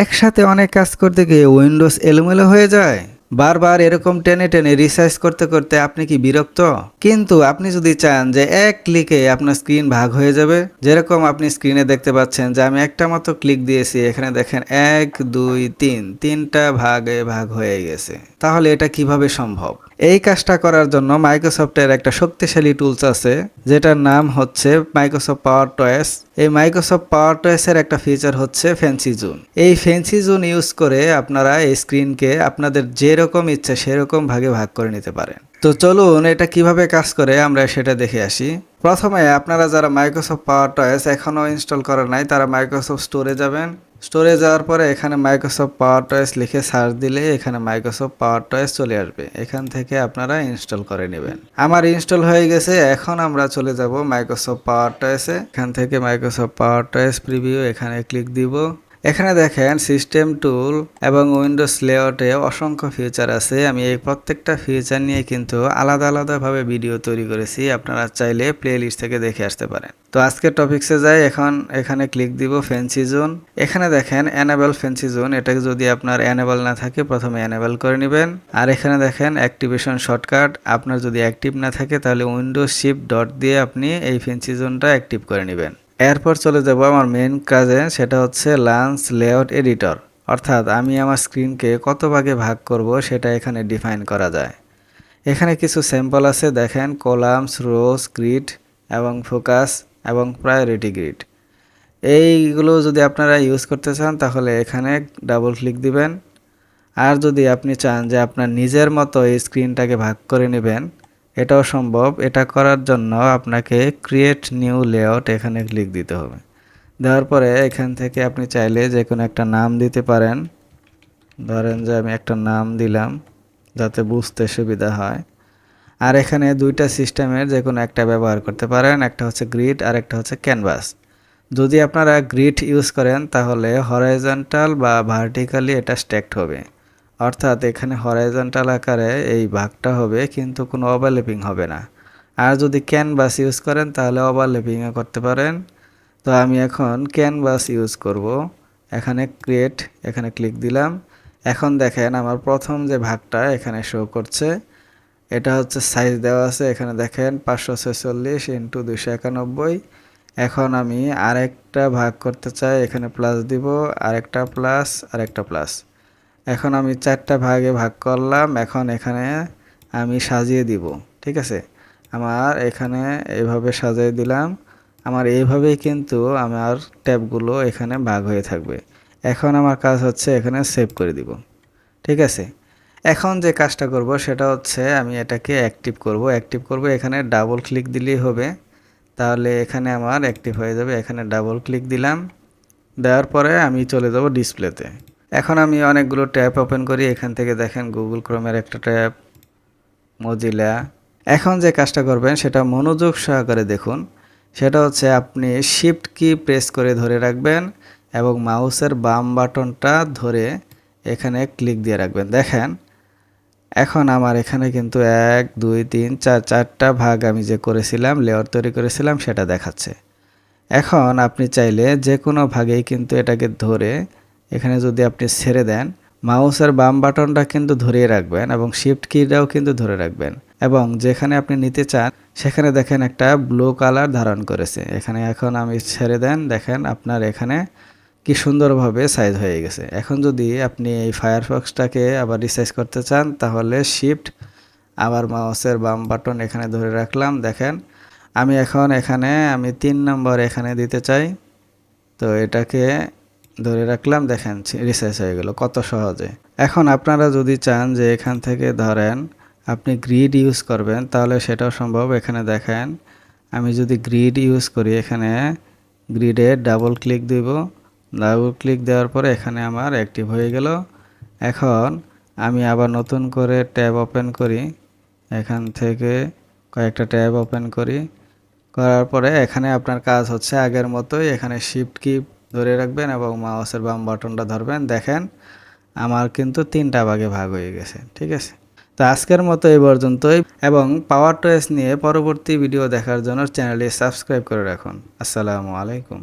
একসাথে অনেক কাজ করতে গিয়ে উইন্ডোজ এলোমেলো হয়ে যায়। বারবার এরকম টেনে টেনে রিসার্চ করতে করতে আপনি কি বিরক্ত? কিন্তু আপনি যদি চান যে এক ক্লিকে আপনার স্ক্রিন ভাগ হয়ে যাবে, যেরকম আপনি স্ক্রিনে দেখতে পাচ্ছেন যে আমি একটা মতো ক্লিক দিয়েছি, এখানে দেখেন এক, দুই, তিন, তিনটা ভাগে ভাগ হয়ে গেছে। তাহলে এটা কীভাবে সম্ভব? এই কাজটা করার জন্য মাইক্রোসফটের একটা শক্তিশালী টুলস আছে, যেটার নাম হচ্ছে মাইক্রোসফট পাওয়ার টয়েস এই মাইক্রোসফট পাওয়ার টয়েসের একটা ফিচার হচ্ছে ফ্যান্সি জোন এই ফ্যান্সি জোন ইউজ করে আপনারা এই স্ক্রিনকে আপনাদের যেরকম ইচ্ছা সেরকম ভাগে ভাগ করে নিতে পারেন। তো চলুন এটা কীভাবে কাজ করে আমরা সেটা দেখে আসি। প্রথমে আপনারা যারা মাইক্রোসফট পাওয়ার টয়েস এখনও ইনস্টল করেন নাই, তারা মাইক্রোসফট স্টোরে যাবেন। স্টোরে যাওয়ার পরে এখানে মাইক্রোসফট পাওয়ার টয়েস লিখে সার্চ দিলে এখানে মাইক্রোসফট পাওয়ার টয়েস চলে আসবে। এখান থেকে আপনারা ইনস্টল করে নেবেন। আমার ইনস্টল হয়ে গেছে, এখন আমরা চলে যাব মাইক্রোসফট পাওয়ার টয়েসে এখান থেকে মাইক্রোসফট পাওয়ার টয়েস প্রিভিউ এখানে ক্লিক দিব। এখানে দেখেন সিস্টেম টুল এবং উইন্ডোজ লেআউটে অসংখ্য ফিচার আছে। আমি এই প্রত্যেকটা ফিচার নিয়ে কিন্তু আলাদা আলাদাভাবে ভিডিও তৈরি করেছি। আপনারা চাইলে প্লে লিস্ট থেকে দেখে আসতে পারেন। তো আজকে টপিক্সে যাই। এখন এখানে ক্লিক দিব ফ্যান্সি জোন এখানে দেখেন অ্যানেবল ফ্যান্সি জোন এটাকে যদি আপনার অ্যানেবল না থাকে, প্রথমে অ্যানেবল করে নেবেন। আর এখানে দেখেন অ্যাক্টিভেশন শর্টকাট আপনার যদি অ্যাক্টিভ না থাকে, তাহলে উইন্ডোজ শিপ ডট দিয়ে আপনি এই ফ্যান্সি জোনটা অ্যাক্টিভ করে নেবেন। এরপর চলে যাব আমার মেন কাজে, সেটা হচ্ছে লাঞ্চ লেআউট এডিটর অর্থাৎ আমি আমার স্ক্রিনকে কত ভাগে ভাগ করব সেটা এখানে ডিফাইন করা যায়। এখানে কিছু স্যাম্পল আছে, দেখেন কলামস রোজ গ্রিড এবং ফোকাস এবং প্রায়োরিটি গ্রিড এইগুলো যদি আপনারা ইউজ করতে চান, তাহলে এখানে ডাবল ক্লিক দিবেন। আর যদি আপনি চান যে আপনার নিজের মতো এই স্ক্রিনটাকে ভাগ করে নেবেন এটাও সম্ভব, এটা করার জন্য আপনাকে ক্রিয়েট নিউ লেআউট এখানে ক্লিক দিতে হবে। দেওয়ার পরে এখান থেকে আপনি চাইলে যে কোনো একটা নাম দিতে পারেন। ধরেন যে আমি একটা নাম দিলাম যাতে বুঝতে সুবিধা হয়। আর এখানে দুইটা সিস্টেমের যে কোনো একটা ব্যবহার করতে পারেন, একটা হচ্ছে গ্রিড আর একটা হচ্ছে ক্যানভাস যদি আপনারা গ্রিড ইউজ করেন তাহলে হরাইজন্টাল বা ভার্টিক্যালি এটা স্ট্যাক্ট হবে। অর্থাৎ এখানে হরাইজন্টাল আকারে এই ভাগটা হবে, কিন্তু কোনো ওভারল্যাপিং হবে না। আর যদি ক্যানভাস ইউজ করেন, তাহলে ওভারল্যাপিংও করতে পারেন। তো আমি এখন ক্যানভাস ইউজ করব। এখানে ক্রিয়েট এখানে ক্লিক দিলাম। এখন দেখেন আমার প্রথম যে ভাগটা এখানে শো করছে, এটা হচ্ছে সাইজ দেওয়া আছে। এখানে দেখেন পাঁচশো ছেচল্লিশ ইন্টু দুশো একানব্বই। এখন আমি আরেকটা ভাগ করতে চাই, এখানে প্লাস দিব, আরেকটা প্লাস আরেকটা প্লাস এখন আমি চারটা ভাগে ভাগ করলাম, এখন এখানে আমি সাজিয়ে দিব, ঠিক আছে? আমার এখানে এইভাবে সাজিয়ে দিলাম, আমার এইভাবেই কিন্তু আমার ট্যাবগুলো এখানে ভাগ হয়ে থাকবে। এখন আমার কাজ হচ্ছে এখানে সেভ করে দিব, ঠিক আছে? এখন যে কাজটা করব সেটা হচ্ছে আমি এটাকে অ্যাক্টিভ করব অ্যাক্টিভ করব, এখানে ডাবল ক্লিক দিলেই হবে। তাহলে এখানে আমার অ্যাক্টিভ হয়ে যাবে, এখানে ডাবল ক্লিক দিলাম, দেওয়ার পরে আমি চলে যাব ডিসপ্লেতে। এখন আমি অনেকগুলো ট্যাব ওপেন করি, এখান থেকে দেখেন গুগল ক্রোমের একটা ট্যাব মজিলা এখন যে কাজটা করবেন, সেটা মনোযোগ সহকারে দেখুন। সেটা হচ্ছে আপনি শিফট কি প্রেস করে ধরে রাখবেন এবং মাউসের বাম বাটনটা ধরে এখানে ক্লিক দিয়ে রাখবেন। দেখেন, এখন আমার এখানে কিন্তু এক, দুই, তিন, চার, চারটা ভাগ আমি যে করেছিলাম লেয়ার তৈরি করেছিলাম, সেটা দেখাচ্ছে। এখন আপনি চাইলে যে কোনো ভাগেই কিন্তু এটাকে ধরে এখানে যদি আপনি ছেড়ে দেন, মাউসের বাম বাটনটা কিন্তু ধরিয়ে রাখবেন এবং শিফট কিটাও কিন্তু ধরে রাখবেন। এবং যেখানে আপনি নিতে চান, সেখানে দেখেন একটা ব্লু কালার ধারণ করেছে। এখানে এখন আমি ছেড়ে দেন, দেখেন আপনার এখানে কি সুন্দরভাবে সাইজ হয়ে গেছে। এখন যদি আপনি এই ফায়ারফক্সটাকে আবার রিসাইজ করতে চান, তাহলে শিফট আবার মাউসের বাম বাটন এখানে ধরে রাখলাম, দেখেন। আমি এখন এখানে, আমি তিন নম্বর এখানে দিতে চাই। তো এটাকে ধরে রাখলাম, দেখেন রিসাইজ হয়ে গেল, কত সহজে। এখন আপনারা যদি চান যে এখান থেকে ধরেন, আপনি গ্রিড ইউজ করবেন, তাহলে সেটাও সম্ভব। এখানে দেখেন, আমি যদি গ্রিড ইউজ করি, এখানে গ্রিডে ডাবল ক্লিক দিব। ডাবল ক্লিক দেওয়ার পরে এখানে আমার অ্যাক্টিভ হয়ে গেল। এখন আমি আবার নতুন করে ট্যাব ওপেন করি। এখান থেকে কয়েকটা ট্যাব ওপেন করি। করার পরে এখানে আপনার কাজ হচ্ছে আগের মতোই এখানে শিফট কি ধরে রাখবেন এবং মাউসের বাম বাটনটা ধরবেন। দেখেন, আমার কিন্তু তিনটা ভাগে ভাগ হয়ে গেছে, ঠিক আছে? তো আজকের মতো এই পর্যন্তই এবং পাওয়ার টয়েস নিয়ে পরবর্তী ভিডিও দেখার জন্য চ্যানেলটি সাবস্ক্রাইব করে রাখুন। আসসালামু আলাইকুম।